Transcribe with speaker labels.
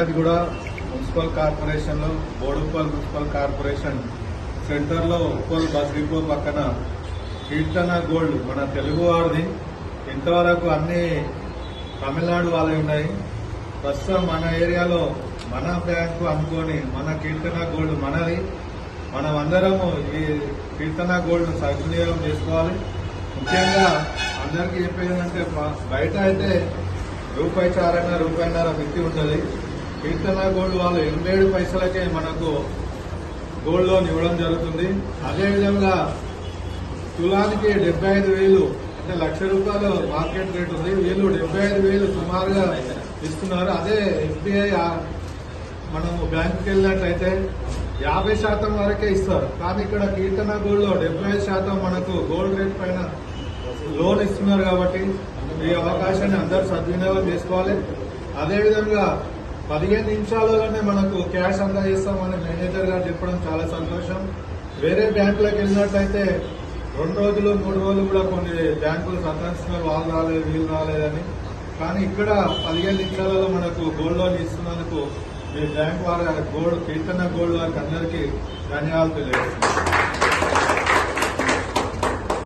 Speaker 1: అది కూడా మున్సిపల్ కార్పొరేషన్లో బోడుప్పల్ మున్సిపల్ కార్పొరేషన్ సెంటర్లో ఉప్పల్ బస్ డిపో పక్కన కీర్తన గోల్డ్ మన తెలుగు వాడిది ఇంతవరకు అన్ని తమిళనాడు వాళ్ళవి ఉన్నాయి. ప్రస్తుతం మన ఏరియాలో మన బ్యాంకు అనుకొని మన కీర్తన గోల్డ్ మనది. మనం అందరము ఈ కీర్తన గోల్డ్ సద్వినియోగం చేసుకోవాలి. ముఖ్యంగా అందరికీ చెప్పేది అంటే బయట అయితే రూపాయి చారైనా రూపాయిన్నర వ్యక్తి ఉంటుంది. కీర్తన గోల్డ్ వాళ్ళు ఎనభై ఏడు పైసలకే మనకు గోల్డ్ లోన్ ఇవ్వడం జరుగుతుంది. అదేవిధంగా తులానికి డెబ్బై ఐదు వేలు అంటే లక్ష రూపాయలు మార్కెట్ రేట్ ఉంది. వీళ్ళు డెబ్బై ఐదు వేలు సుమారుగా ఇస్తున్నారు. అదే ఎస్బీఐ మనము బ్యాంకుకి వెళ్ళినట్లయితే యాభై శాతం వరకే ఇస్తారు. కానీ ఇక్కడ కీర్తన గోల్డ్లో డెబ్బై ఐదు శాతం మనకు గోల్డ్ రేట్ పైన లోన్ ఇస్తున్నారు కాబట్టి ఈ అవకాశాన్ని అందరూ సద్వినియోగం చేసుకోవాలి. అదేవిధంగా పదిహేను నిమిషాలలోనే మనకు క్యాష్ అందజేస్తామని మేనేజర్ గారు చెప్పడం చాలా సంతోషం. వేరే బ్యాంకులకు వెళ్ళినట్లయితే రెండు రోజులు మూడు రోజులు కూడా కొన్ని బ్యాంకులు సంతరిస్తున్నారు. వాళ్ళు రాలేదు వీళ్ళు రాలేదని. కానీ ఇక్కడ పదిహేను నిమిషాలలో మనకు గోల్డ్ లోన్ ఇస్తున్నందుకు మీ బ్యాంక్ వారి గోల్డ్ కీర్తన గోల్డ్ వారికి అందరికీ ధన్యవాదాలు తెలియజేస్తున్నాను